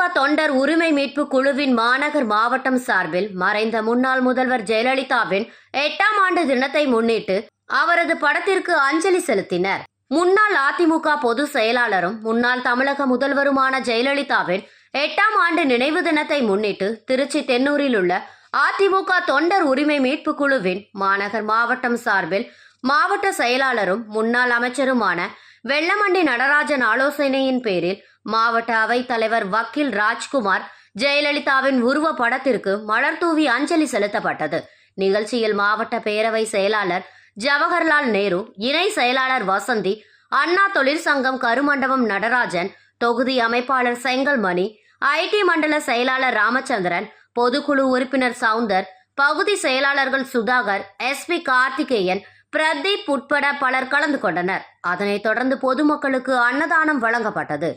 அதிமுக தொண்டர் உரிமை மீட்பு குழுவின் மாநகர் மாவட்டம் சார்பில் மறைந்த முன்னாள் முதல்வர் ஜெயலலிதாவின் எட்டாம் ஆண்டு தினத்தை முன்னிட்டு அவரது படத்திற்கு அஞ்சலி செலுத்தினர். முன்னாள் அதிமுக பொதுச் செயலாளரும் முன்னாள் தமிழக முதல்வருமான ஜெயலலிதாவின் எட்டாம் ஆண்டு நினைவு தினத்தை முன்னிட்டு திருச்சி தென்னூரில் உள்ள அதிமுக தொண்டர் உரிமை மீட்பு குழுவின் மாநகர் மாவட்டம் சார்பில் மாவட்ட செயலாளரும் முன்னாள் அமைச்சருமான வெள்ளமண்டி நடராஜன் ஆலோசனையின் பேரில் மாவட்ட அவைத் தலைவர் வக்கீல் ராஜ்குமார் ஜெயலலிதாவின் உருவ படத்திற்கு மலர் தூவி அஞ்சலி செலுத்தப்பட்டது. நிகழ்ச்சியில் மாவட்ட பேரவை செயலாளர் ஜவஹர்லால் நேரு இணை செயலாளர் வசந்தி அண்ணா தொழிற்சங்கம் கருமண்டபம் நடராஜன் தொகுதி அமைப்பாளர் செங்கல்மணி ஐடி மண்டல செயலாளர் ராமச்சந்திரன் பொதுக்குழு உறுப்பினர் சவுந்தர் பகுதி செயலாளர்கள் சுதாகர் எஸ்பி கார்த்திகேயன் பிரதீப் உட்பட பலர் கலந்து கொண்டனர். அதனைத் தொடர்ந்து பொதுமக்களுக்கு அன்னதானம் வழங்கப்பட்டது.